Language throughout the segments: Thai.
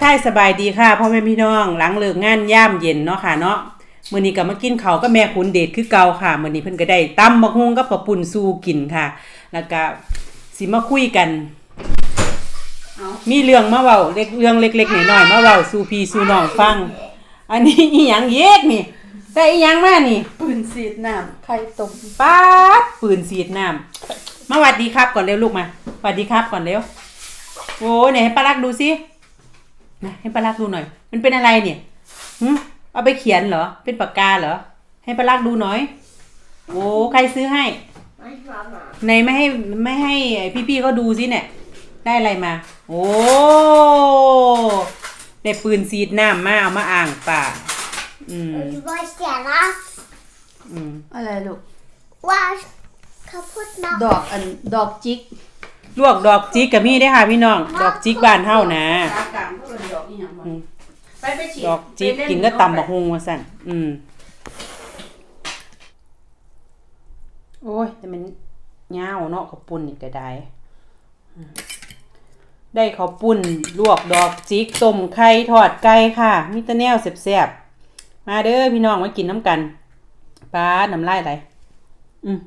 ทายสบายดีค่ะพ่อแม่พี่น้องหลังเลิกงานย่ามเย็นเนาะค่ะเนาะมื้อนี้ก็มากินข้าวกับแม่ขุนเดชคือเก่าค่ะมื้อนี้เพิ่นก็ได้ตำบักฮุงกับข้าวปุ้นสู้กินค่ะ แล้วก็สิมาคุยกัน มีเรื่องมาเว้าเล็กเรื่องเล็กๆน้อยๆมาเว้าสู่พี่สู่น้องฟัง อันนี้อีหยังเยกนี่ได้อีหยังมานี่ ปืนสีดน้ำไข่ต้มป๊าดปืนสีดน้ำมาหวัดดีครับก่อนเร็วลูกมาหวัดดีครับก่อนเร็วโอ้ไหนให้ป้ารักดูสิ นะให้ป้ารักดูหน่อย มันเป็นอะไรเนี่ยหึเอาไปเขียนเหรอ เป็นปากกาเหรอ ให้ป้ารักดูหน่อย โอ้ใครซื้อให้ My mama. ในไม่ให้ไม่ให้พี่ๆเขาดูสิเนี่ย ได้อะไรมา โอ้ได้ปืนสีดน้ำมาเอามาอ่างป่า อืม Du weißt ja, ne? อืมอะไรลูก Was kaputt machen. ดอกอันดอกจิก ลวกดอกจิกกับมี่ได้อค่ะพี่น้อง ดอกจิกบ้านเฮานะตากลางก็เป็นดอกอีหยังบ่อืมไปไปฉีดดอกจิกไปเล่กินก็ตำบักฮุงว่าสั่นอืม โอ้ย แต่มันยาวเนาะข้าวปุ้นนี่ก็ได้อืมได้ข้าวปุ้นลวกดอกจิกต้มไข่ทอดไก่ค่ะมีแตะแนวแซ่บๆมาเด้อพี่น้องมากินน้ำกันปลาน้ำลายไหลอืม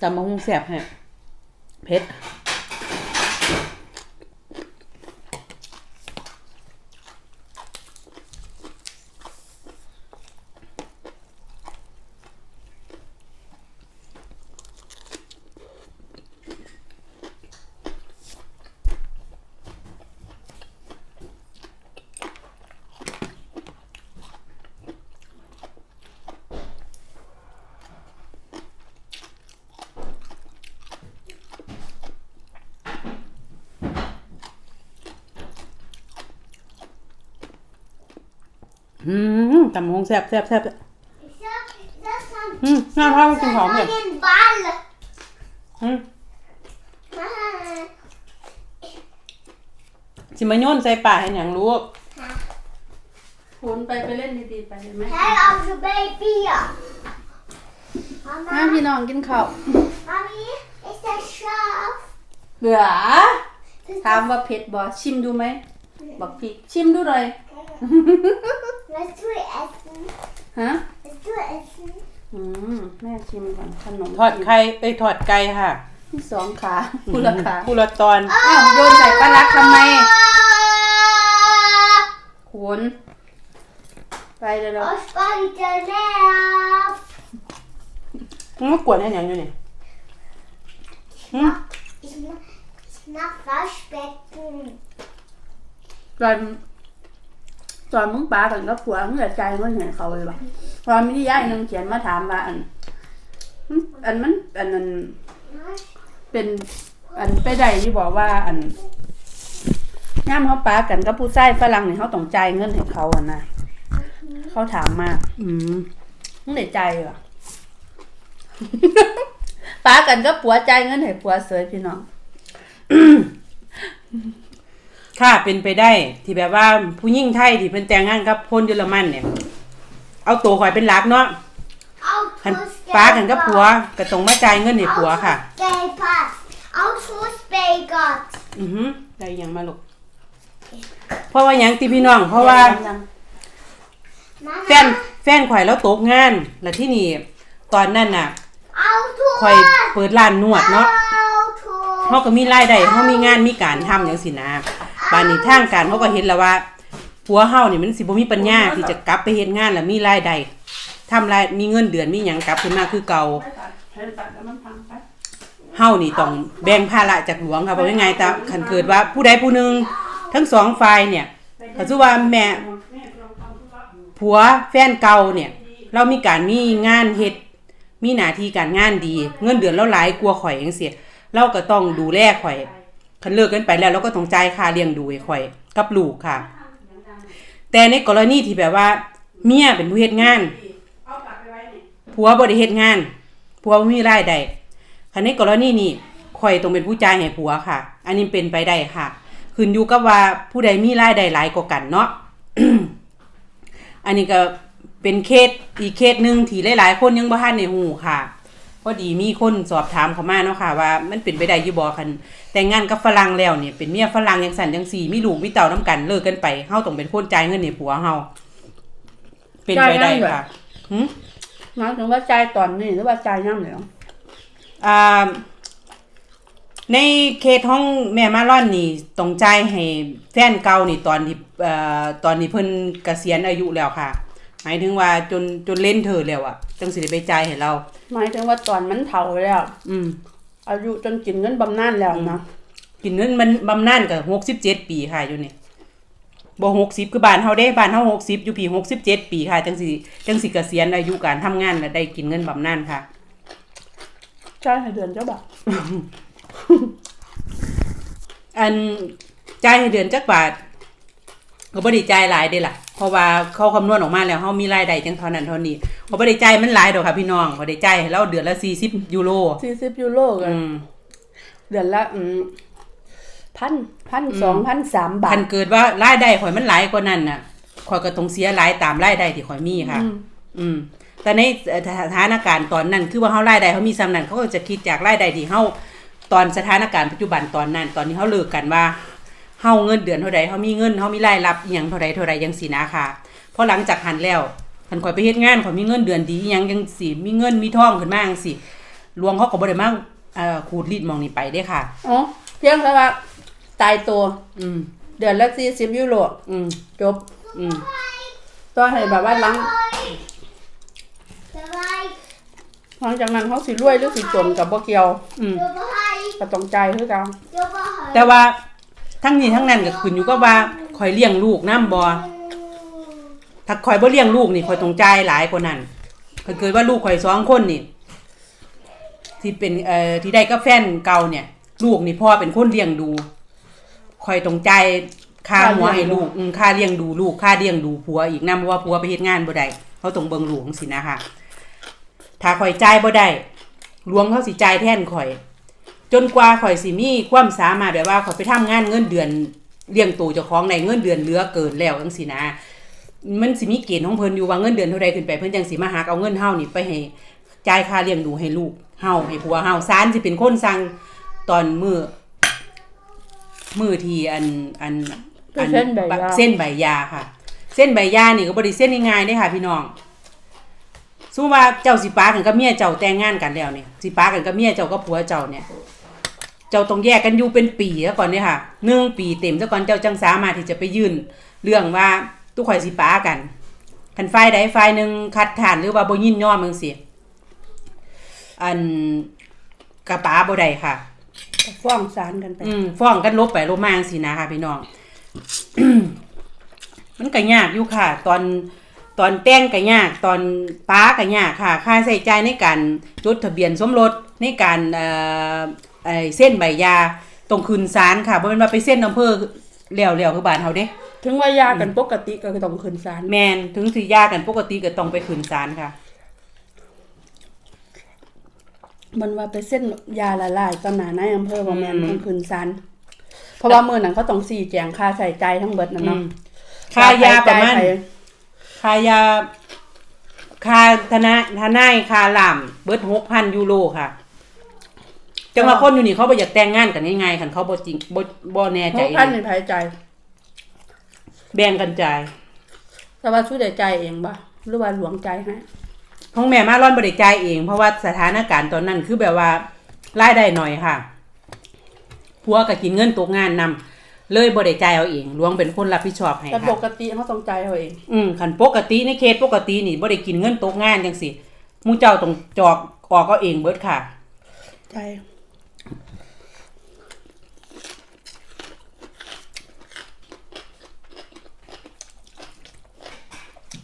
จำมะม่วงแสบฮะเพชร อืมตำบักฮุงแซ่บแซ่บแซ่บ Ich sag, das haben อืมน่าทานกินหอมเลย einen Ball. อืม Ah, สิมาโยนใส่ป่าให้หยังลูกคูณไปไปเล่นดีๆไปเห็นไหม Hey, auf the Baby. มา Mama, พี่น้องกินข้าว Mami, ist das scharf? เบื่อ Das ถามว่าเผ็ดบ่ชิมดูไหมบอกพี่ชิมดูหน่อย Willst du essen? ฮะ Willst du essen? อืมแม่ชิมก่อนขนมทอดไข่เอ้ยทอดไก่ค่ะที่สองขาผู้ละขาผู้ละตอน อ้าวโยนใส่ปลารักทำไม Ah, คูณไปเลยแล้ว aus beide Nerv. มันกวนให้หยังอยู่นี่ Ich mach, ich mach Waschbecken. ตอน ตอนมึงปากันก็ผัวมึงอย่าใจมึงเห็นเขาเลยว่ะตอนมีนิยายหนึ่งเขียนมาถามว่าอัน อันมันอันนั้นเป็นอันไปได้ที่บอกว่าอันย่ามเขาปากันกับผู้ชายฝรั่งเนี่ยเขาต้องจ่ายเงินให้เขาอะนะเขาถามมาอืมมึงได้ใจเหรอปากันก็ผัวจ่ายเงินให้ผัวเสยพี่น้อง ค่ะเป็นไปได้ที่แบบว่าผู้หญิงไทยที่เพิ่นแต่งงานกับคนเยอรมันเนี่ย เอาตัวข่อยเป็นหลักเนาะคัน Autos ป้ากันกับผัวก็ต้องมาจ่ายเงินให้ผัวค่ะ Gelbert. Autos Bagert. อือฮึได้หยังมาลูกเพราะว่าหยังติพี่น้อง เพราะว่า Mama. แฟนแฟนข่อยแล้วตกงาน แล้วที่นี่ตอนนั้นน่ะ Auto. ข่อยเปิดร้านนวดเนาะ Auto. เขาก็มีรายได้เขามีงานมีการทำอย่างสินะ บานนี้ทางการเขาก็เห็นแล้วว่าผัวเฮานี่มันสิบ่มีปัญญาที่จะกลับไปเฮ็ดงานแล้วมีรายได้ทำรายมีเงินเดือนมีหยังกลับขึ้นมาคือเก่าเฮานี่ต้องแบ่งภาระจากหลวงค่ะเพราะยังไงต่คันเกิดว่าผู้ใดผู้หนึ่งทั้งสองฝ่ายเนี่ยก็คือว่าแม่ผัวแฟนเก่าเนี่ย เรามีการมีงานเฮ็ดมีหน้าที่การงานดี เงินเดือนเราหลายกว่าข่อยจังซี่เราก็ต้องดูแลข่อย คันเลิกกันไปแล้วเราก็ต้องจ่ายค่าเลี้ยงดูให้ข่อยกับลูกค่ะ แต่ในกรณีที่แบบว่า เมียเป็นผู้เฮ็ดงานผัวบ่ได้เฮ็ดงานผัวบ่มีรายได้คันในกรณีนี้ข่อยต้องเป็นผู้จ่ายให้ผัวค่ะ อันนี้เป็นไปได้ค่ะขึ้นอยู่กับว่าผู้ใดมีรายได้หลายกว่ากันเนาะอันนี้ก็เป็นเคสอีกเคสหนึ่งที่หลายๆ คนยังบ่ทันในหูค่ะ พอดีมีคนสอบถามเข้ามาเนาะค่ะว่ามันเป็นไปได้อยู่บ่คันแต่งงานกับฝรั่งแล้วเนี่ยเป็นเมียฝรั่งจังซั่นจังซี่มีลูกมีเต้านํกันเลิกกันไปเฮาต้องเป็นคนจ่ายเงินให้ผัวเฮาเป็นไปได้ค่ะหึหมายถึงว่าจ่ายตอนนี้หรือว่าจ่ายย่ำเหลวอ่าในเคสห้องแม่มาร่อนนี่ต้องจ่ายให้แฟนเก่านี่ตอนที่เอ่อตอนนี้เพิ่นเกษียณอายุแล้วค่ะ หมายถึงว่าจนจนเล่นเธอแล้วอะจังสิได้ไปจ่ายให้เรา หมายถึงว่าตอนมันเฒ่าแล้ว อืม อายุจนกินเงินบำนาญแล้วนะกินเงินมันบำนาญก็67ปีค่ะอยู่นี่บ่60คือบ้านเฮาเด้บ้านเฮา60อยู่พี่67ปีค่ะจังสิจังสิเกษียณอายุการทำงานแล้วได้กินเงินบำนาญค่ะจ่ายให้เดือนเจ้าบ่าวอันจ่ายให้เดือนจักบาท ก็บ่ได้จ่ายหลายเด้ล่ะเพราะว่าเขาคำนวณออกมาแล้วเฮามีรายได้จังเท่านั้นเท่านี้เขาบ่ได้จ่ายมันหลายดอกค่ะพี่น้องเขาได้จ่ายให้เราเดือนละ40ยูโรสี่สิบยูโรกัอืนมเดือนละอืมพันพันสองพันสามบาคัทนเกิดว่ารายได้ข่อยมันหลายกว่านั้นน่ะข่อยก็ต้องเสียหลายตามรายได้ที่ข่อยมีค่ะ อืมอืม แต่ในสถานการณ์ตอนนั้น คือว่าเฮารายได้เขามีซ้ำนั้นเขาก็จะคิดจากรายได้ที่เฮาตอนสถานการณ์ปัจจุบันตอนนั้น ตอนนี้เฮาเลิกกันว่า เฮาเงินเดือนเท่าใดเฮามีเงินเฮามีรายรับอีหยังเท่าใดเท่าใดจังซี่นะค่ะพอหลังจากหันแล้วคันข่อยไปเฮ็ดงานข่อยมีเงินเดือนดีอีหยังจังซี่มีเงินมีทองขึ้นมาจังซี่หลวงเขาก็บ่ได้มาเอ่อขูดรีดหมองนี้ไปเด้ค่ะ อ๋อเพียงแต่ว่าตายตัว อืมเดือนละสี่สิบยูโรอืมจบอืมต่อให้แบบว่าหลัง Dabei, หลังจากนั้นเขาสิรวยหรือสิจนกับบ่เกี่ยวอืม dabei, ก็ต้องจ่ายคือกัน dabei. แต่ว่า ทั้งนี้ทั้งนั้นก็ขึ้นอยู่กับว่าข่อยเลี้ยงลูกนำบ่ถ้าข่อยบ่เลี้ยงลูกนี่ข่อยต้องจ่ายหลายกว่านั้นถ้าเกิดว่าลูกข่อยสองคนนี่ ที่เป็นเอ่อที่ได้กับแฟนเก่าเนี่ย ลูกนี่พ่อเป็นคนเลี้ยงดูข่อยต้องจ่ายค่าหัวให้ลูกอืมค่าเลี้ยงดูลูกค่าเลี้ยงดูผัวอีกนำเพราะว่าผัวไปเฮ็ดงานบ่ได้เขาต้องเบิ่งลูกจังซี่นะคะถ้าข่อยจ่ายบ่ได้หลวงเขาสิจ่ายแทนข่อย จนกว่าข่อยสิมีความสามารถแบบว่าข่อยไปทำงานเงินเดือนเลี้ยงตัวเจ้าของในเงินเดือนเหลือเกินแล้วจังซี่นะ มันสิมีเกณฑ์ของเพิ่นอยู่ว่าเงินเดือนเท่าใดขึ้นไปเพิ่นจังสิมาหักเอาเงินเฮานี่ไปให้จ่ายค่าเลี้ยงดูให้ลูกเฮาให้ผัวเฮาศาลสิเป็นคนสั่งตอนมือมือที่อันอันอัเส้นใบยาเส้นใบยาค่ะ เส้นใบยานี่ก็บ่ได้เส้นง่ายๆเด้ค่ะ พี่น้องสมมุติว่าเจ้าสิปากันกับเมียเจ้าแต่งงานกันแล้วเนี่ยสิปากันกับเมียเจ้ากับผัวเจ้าเนี่ย เจ้าต้องแยกกันอยู่เป็นปีซะก่อนเนี่ยค่ะหนึ่งปีเต็มซะก่อนเจ้าจังสามารถที่จะไปยื่นเรื่องว่าตุกข่อยสิปากันคันฝ่ายใดฝ่ายหนึ่งคัดค้านหรือว่าบ่ยินยอมจังซี่อันกระปาบ่ได้ค่ะก็ฟ้องศาลกันไป อืมฟ้องกันลบไปลบมาจังซี่นะคะพี่น้อง มันก็ยากอยู่ค่ะ ตอนตอนแต่งก็ยากตอนป้าก็ยากค่ะ ค่าใช้จ่ายในการจดทะเบียนสมรสในการเอ่อ ไอ้เส้นใบหยาต้องคืนศาลค่ะบ่แม่นว่าไปเส้นอำเภอแล้วๆคือบ้านเฮาเด้ถึงว่ายากันปกติก็ต้องขึ้นศาลแม่นถึงสิหยากันปกติก็ต้องไปคืนศาลค่ะ มันว่าไปเส้นยาละลายตอนหนาในอำเภอบ่แม่นอืมต้องขึ้นศาลเพราะว่ามื้อนั้นเขาต้องสี่แจงค่าใส่ใจายทั้งเบิดนั่นอืเนาะมค่ายาประมาณจ่ยไปค่ายาค่าทนายทนายค่าล่ามเบิด6,000ยูโรค่ะ จังว่าคนอยู่นี่เขาบ่อยากแต่งงานกันง่ายๆคันเขาบ่จริงบ่บ่แน่ใจหกพันในภายใจายแบ่งกันจ่ายแต่ว่าช่วยได้ใจายเองบ่หรือว่าหลวงใจายให้ของแม่มาร่อนบริจ่ายเอง เพราะว่าสถานการณ์ตอนนั้นคือแบบว่ารายได้หน่อยค่ะผัวก็กินเงินตกงานนำเลยบริจ่ายเอาเองหลวงเป็นคนรับผิดชอบให้แต่ปค่ะ กติเขาต้องใจายเอาเอง อืมคันปกติในเคสปกตินี่บ่ได้กินเงินตกงานจังสิหมูเจ้าต้องจอกออกเอาเองเบิดค่ะ ใจ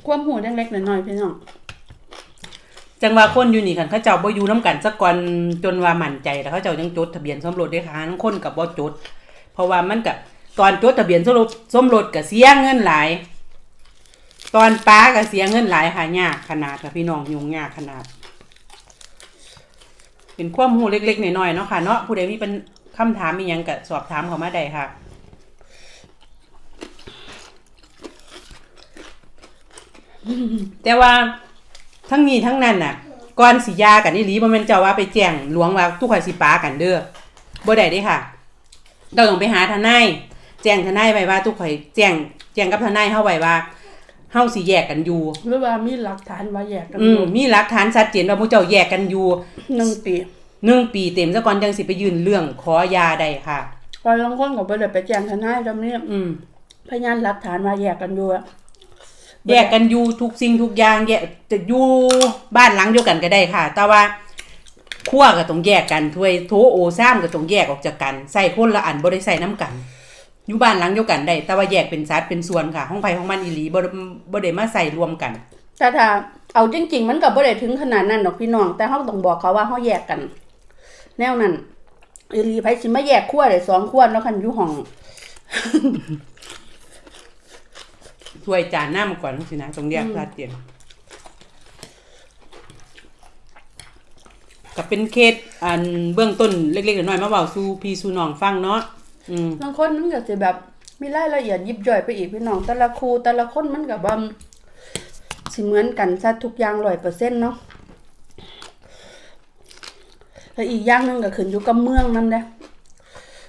ความหูเล็กๆน้อยๆพี่น้องจังว่าคนอยู่นี่คันเขาเจ้าบ่อยู่นํกันสักก่อนจนว่ามั่นใจแล้วเขาเจ้ายังจดทะเบียนสมรสได้ค่ะทั้งคนกับบ่จด เพราะว่ามันก็ตอนจดทะเบียนสมรสสมรสก็เสียเงินหลาย ตอนป้าก็เสียเงินหลายค่ะยากขนาดค่ะพี่น้องยุ่งยากขนาด เป็นความรู้เล็กๆน้อยๆเนาะค่ะเนาะผู้ใดมีเป็นคำถามมีหยังก็สอบถามเขามาได้ค่ะ แต่ว่าทั้งนี้ทั้งนั้นน่ะก่อนสิหยากันอีหลีบ่แม่นเจ้าว่าไปแจ้งหลวงว่าทุกข่อยสิปากันเด้อบ่ได้เด้ค่ะเราต้องไปหาทนายแจ้งทนายไว้ว่าทุกข่อยแจ้งแจ้งกับทนายเฮาไว้ว่าเฮาสิแยกกันอยู่หรือว่ามีหลักฐานว่าแยกกันอือมยู่มีหลักฐานชัดเจนว่าผู้เจ้าแยกกันอยู่หนึ่งปีหนึ่งปีเต็มซะก่อนจังสิไปยื่นเรื่องขอยาได้ค่ะก่อนลางคนก็บ่ได้ไปแจ้งทนายจำนี้อืมพยานหลักฐานว่าแยกกันอยู่อะ แยกกันอยู่ทุกสิ่งทุกอย่างแยกจะอยู่บ้านหลังเดียวกันก็ได้ค่ะ แต่ว่าครัวก็ต้องแยกกันถ้วยโถโอซ้ำก็ต้องแยกออกจากกันใส่คนละอันบ่ได้ใส่น้ำกันอยู่บ้านหลังเดียวกันได้ แต่ว่าแยกเป็นสัดเป็นส่วนค่ะห้องไผห้องมันอีหลีบ่บ่ได้มาใส่รวมกันแต่ถ้าเอาจริง ๆ มันก็บ่ได้ถึงขนาดนั้นดอกพี่น้อง แต่เฮาต้องบอกเขาว่าเฮาแยกกัน แนวนั้นอีหลีไผสิมาแยกครัวได้สองครัวเนาะคันอยู่ห้อง ถ้วยจานน้ำก่อนสินะต้องแยกชัดเจนก็เป็นเคสอันเบื้องต้นเล็กๆน้อยๆมาเว้าสู่พี่สู่น้องฟังเนาะอืมบางคนมันก็สิแบบมีรายละเอียดยิบย่อยไปอีกพี่น้อง แต่ละครูแต่ละคนมันก็บ่สิเหมือนกันซะทุกอย่าง100%เนาะแล้วอีกอย่างหนึงก็ขึ้นอยู่กับเมืองนำเด้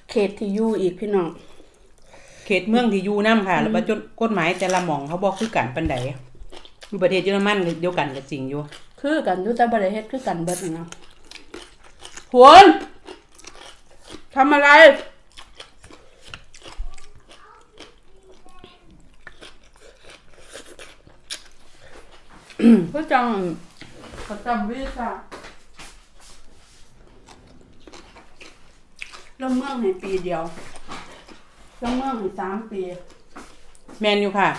เขตที่อยู่อีกพี่น้อง เขตเมืองที่อยู่นํค่ะ แล้วก็จดกฎหมายแต่ละหม่องเขาบอกคือกันปานใดอยู่ประเทศเยอรมันก็เดียวกันก็จริงอยู่ คือกันอยู่แต่บ่ได้เฮ็ดคือกันเบิดนั่นเนาะพวนทำอะไรคือจังเขาจำวีซ่าแล้วเมืองให้ปีเดียว แล้วเมืองให้สามปี แมนอยู่ค่ะ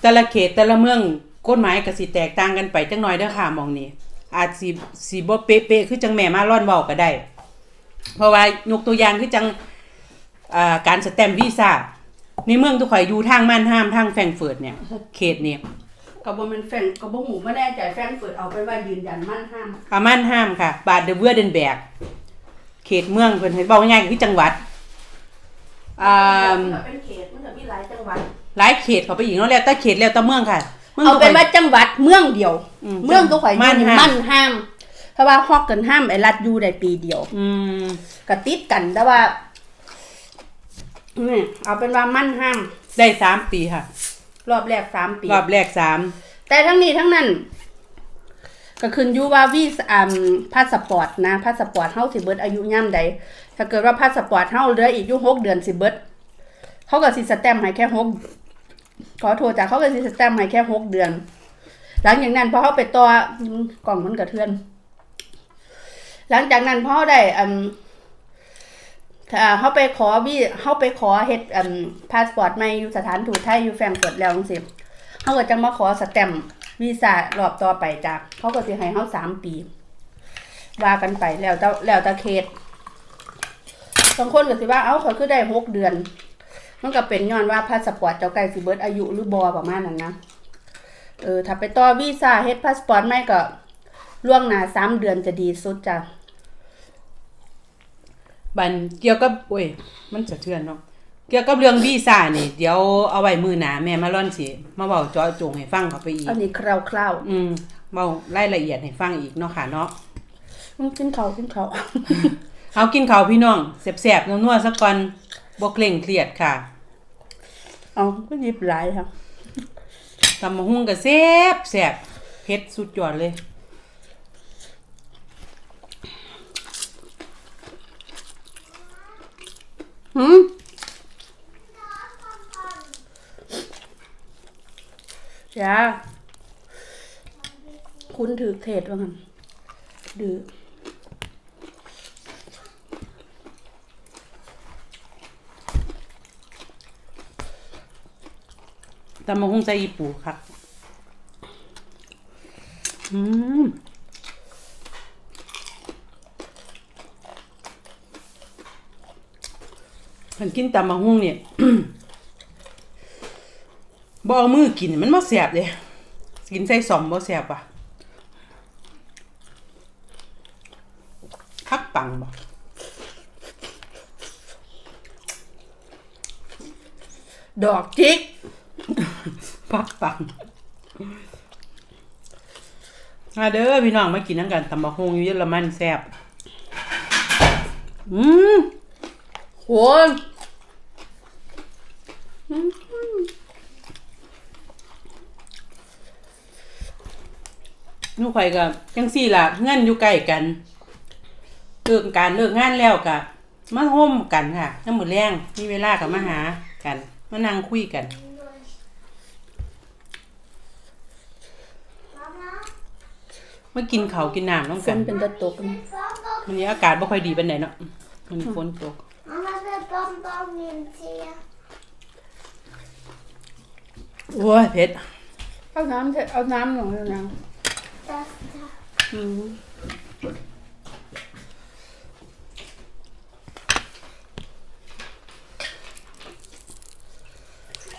แต่ละเขตแต่ละเมืองกฎหมายก็สิแตกต่างกันไปจังน้อยเด้อค่ะหมองนี้ อาจสิสิบ่เป๊ะๆคือจังแม่มาร่อนเว้าก็ได้ เพราะว่ายกตัวอย่างคือจังอ่าการสแตมป์วีซ่าในเมืองทุกข่อยอยู่ทางม่านห้ามทางแฟรงก์เฟิร์ตเนี่ย เขตนี่ก็บ่แม่นแฟนก็บ่หมู่บ่แน่ใจแฟนเปิดเอาไปว่ายืนยันมั่นห้ามอาม่านห้ามค่ะ บาดเดอเวอร์เดนแบก เขตเมืองเพิ่นเฮ็ดเว้าง่ายๆก็คือจังหวัด อ่ามันก็เป็นเขตมันก็มีหลายจังหวัดหลายเขตเข้าไปอีกเนาะแล้วแต่เขตแล้วแต่เมืองค่ะมืงเอาเป็นทุกข่ว่าอยจังหวัดเมืองเดียวอืมเมืองก็ข่อยอยู่มั่นนี่ห้ามมั่นห้าม เพราะว่าฮอกกันห้ามไอ้รัฐอยู่ได้ปีเดียว อืมก็ติดกันแต่ว่านี่เอาเป็นว่ามั่นห้าม ได้สามปีค่ะ รอบแรกสามปี รอบแรกสามแต่ทั้งนี้ทั้งนั้น ก็ขึ้นอยู่ว่าวีสอ่าพาสปอร์ตนะพาสปอร์ตเฮาสิเบิดอายุย่ำใด ถ้าเกิดว่าพาสปอร์ตเฮาเหลืออีกอยู่หกเดือนสิเบิดเขาก็สิสแตมป์ให้แค่หกขอโทษจ้ะเขาก็สิสแตมป์ให้แค่หกเดือน หลังจากนั้นพอเขาไปต่อกล่องมันกระเทือน หลังจากนั้นพอได้อืมเขาไปขอวีเขาไปขอเฮ็ดอืมพาสปอร์ตใหม่อยู่สถานทูตไทยอยู่แฟรงก์เฟิร์ตแล้วจังซี่เขาก็จะมาขอสแตมป์วีซ่ารอบต่อไปจ้ะเขาก็สิให้เขาสามปีว่ากันไปแล้วแต่แล้วแต่เคส บางคนก็สิว่าเอ้าเขาคือได้หกเดือน มันก็เป็นย้อนว่าพาสปอร์ตเจ้าไก่สิเบิดอายุหรือบอประมาณนั้นนะเออถ้าไปต่อวีซ่าเฮ็ดพาสปอร์ตไม่ก็ล่วงหน้าสามเดือนจะดีสุดจ้ะบันเกี่ยวกับโอ้ย มันสะเทือนเนาะเกี่ยวกับเรื่องวีซ่านี่เดี๋ยวเอาไว้มือหนาแม่มาร่อนสิมาเว้าเจาะจงให้ฟังเข้าไปอีกอันนี้คร่าวอืมเว้ารายละเอียดให้ฟังอีกเนาะค่ะเนาะๆอืมกินเขาวกินเขาว เอากินข้าวพี่น้องแซ่บๆนัวๆซะก่อนบ่เคร่งเครียดค่ะเอาก็หยิบหลายค่ะตำมะฮุ่งก็แซ่บแซ่บเผ็ดสุดยอดเลย หืมจ้าคุณถือเทศว่างันดื้อ ตำมะฮุงใส่อีปูค่ะอืมเพิ่นกินตำมะฮุงเนี่ยบ่เอามือกินมันบ่แซ่บเลยกินใส่ซอมบ่แซ่บอะคักปังบ่ดอกจิก พักปังมาเด้อพี่น้องมากินน้ำกันตำบักฮงอยู่เยอรมันแซ่บอืมโอ้ยหนูข่อยก็จังซี่ล่ะ เงินอยู่ใกล้กันเลิกการเลิกงานแล้วก็มาโฮมกันค่ะน้ำมือแรงมีเวลาก็มาหากัน มานั่งคุยกัน มากินข้าวกินน้ำน้องฝกันนเป็นตะตกนะ Bonbon. วันนี้อากาศบ่ค่อยดีปานใดเนาะวันนี้ฝนตก Mama will Bonbon nehmen hier. โอ้ยเผ็ดเอาน้ำเถอะเอาน้ำหน่อยนะ Das da. อืม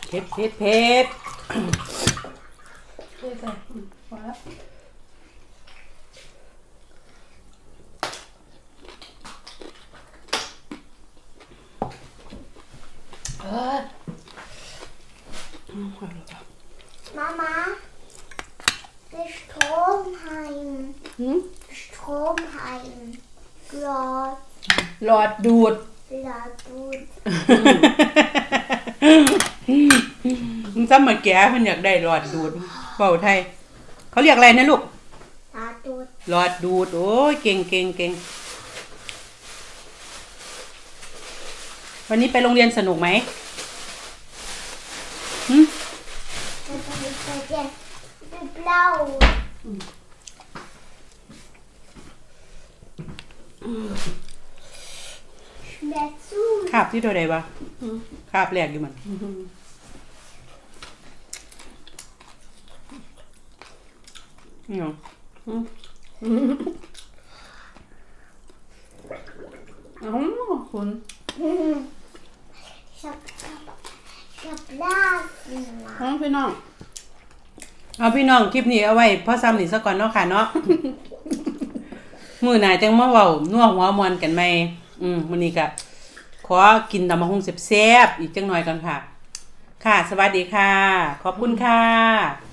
เผ็ดเผ็ดเผ็ดพอแล้ว เออ Mama, der Stromheim. หืม Stromheim. Glas, หลอดดูด Bladut. มันซ้ำมาแก่เพิ่นอยากได้หลอดดูดเบาไทย เขาเรียกอะไรนะลูก Bladut. หลอดดูด โอ้ยเก่งเก่งเก่งวันนี้ไปโรงเรียนสนุกไหมหึ Das habe ich vergessen. Wie blau. Schmeckt zu. คาบที่ตัวใดวะคาบแรกอยู่มันนี่หรออ๋อคุณ Ich hab, ich hab Blasen. น้องพี่น้องเอาพี่น้องคลิปนี้เอาไว้พ่อซ้ำนี่ซะก่อนเนาะค่ะเนาะ มือหนาจังมาเว้านัวหัวมวนกันไหม อืมวันนี้ก็ขอกินตำมะฮุงแซ่บๆอีกจังหน่อยก่อนค่ะ ค่ะ สวัสดีค่ะ ขอบคุณค่ะ